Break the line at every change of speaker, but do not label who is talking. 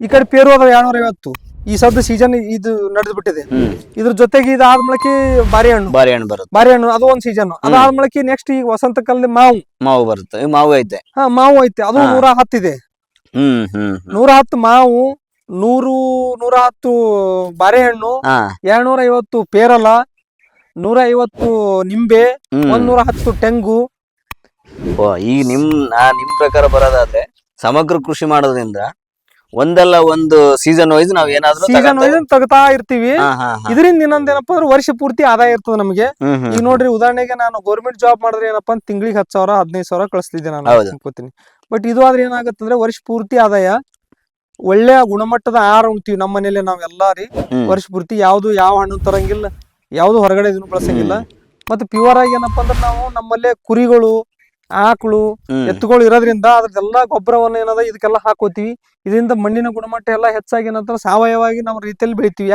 ಈ ಕಡೆ ಪೇರು ಅದಾವ ಎರಡ್ನೂರ ಐವತ್ತು ಈ ಸದ್ದು ಸೀಸನ್ ಇದು ನಡೆದು ಬಿಟ್ಟಿದೆ ಇದ್ರ ಜೊತೆಗೆ ಇದಾದ್ಮೇಲೆ ಬಾರಿಹಣ್ಣು.
ಹಣ್ಣು ಬರುತ್ತೆ.
ಬಾರಿಹಣ್ಣು ಅದು ಒಂದ್ ಸೀಸನ್ ಅದಾದ್ಮೇಲೆ ನೆಕ್ಸ್ಟ್ ಈಗ ವಸಂತ ಕಾಲದ ಮಾವು.
ಮಾವು ಬರುತ್ತೆ. ಈ ಮಾವು ಐತೆ.
ಹಾ ಮಾವು ಐತೆ. ಅದು. ನೂರ ಹತ್ತಿದೆ. ನೂರ ಹತ್ತು ಮಾವು ನೂರು ನೂರ ಹತ್ತು ಬಾರಿ
ಹಣ್ಣು
ಎರಡ್ನೂರ ಐವತ್ತು ಪೇರಲ ನೂರ ಐವತ್ತು ನಿಂಬೆ ಒಂದ್ ನೂರ ಹತ್ತು ತೆಂಗು
ಈಗ ನಿಮ್ ನಿಮ್ ಪ್ರಕಾರ ಬರೋದಾದ್ರೆ ಸಮಗ್ರ ಕೃಷಿ ಮಾಡೋದ್ರಿಂದ ಒಂದಲ್ಲ ಒಂದು ಸೀಸನ್ ವೈಸ್ ನಾವ್ ಏನಾದ್ರೂ
ಸೀಸನ್ ವೈಸ್ ತೆಗ್ತಾ ಇರ್ತೀವಿ. ಇದರಿಂದ ಇನ್ನೊಂದ್ ಏನಪ್ಪಾ ಅಂದ್ರೆ ವರ್ಷ ಪೂರ್ತಿ ಆದಾಯ ಇರ್ತದೆ ನಮಗೆ. ಈಗ ನೋಡ್ರಿ ಉದಾಹರಣೆಗೆ ನಾನು ಗೌರ್ಮೆಂಟ್ ಜಾಬ್ ಮಾಡಿದ್ರೆ ಏನಪ್ಪಾ ಅಂತ ತಿಂಗಳಿಗೆ ಹತ್ತು ಸಾವಿರ ಹದಿನೈದು ಸಾವಿರ ಕಳಿಸ್ತಿದ್ದೆ ನಾನು. ಅನ್ಕೋತೀನಿ. ಬಟ್ ಇದು ಆದ್ರೆ ಏನಾಗುತ್ತೆ ಅಂದ್ರೆ ವರ್ಷ ಪೂರ್ತಿ ಆದಾಯ. ಒಳ್ಳೆಯ ಗುಣಮಟ್ಟದ ಆಹಾರ ಉಣ್ತೀವಿ ನಮ್ಮ ಮನೇಲಿ ನಾವ್
ಎಲ್ಲಾರಿ
ವರ್ಷ ಪೂರ್ತಿ ಯಾವ್ದು ಯಾವ ಹಣ್ಣು ತರಂಗಿಲ್ಲ ಯಾವ್ದು ಹೊರಗಡೆ ಇದನ್ನು ಬಳಸಂಗಿಲ್ಲ. ಮತ್ತೆ ಪ್ಯೂರ್ ಆಗಿ ಏನಪ್ಪಾ ಅಂದ್ರೆ ನಾವು ನಮ್ಮಲ್ಲೇ ಕುರಿಗಳು ಆಕಳು. ಎತ್ತುಗಳು ಇರೋದ್ರಿಂದ ಅದ್ರದ್ದೆಲ್ಲ ಗೊಬ್ಬರವನ್ನ ಏನದ ಇದಕ್ಕೆಲ್ಲ ಹಾಕೋತೀವಿ ಇದರಿಂದ ಮಣ್ಣಿನ ಗುಣಮಟ್ಟ ಎಲ್ಲಾ ಹೆಚ್ಚಾಗಿ ಏನಂತ ಸಾವಯವಾಗಿ ನಾವು ರೀತಿಯಲ್ಲಿ ಬೆಳಿತೀವಿ ಯಾಕಂದ್ರೆ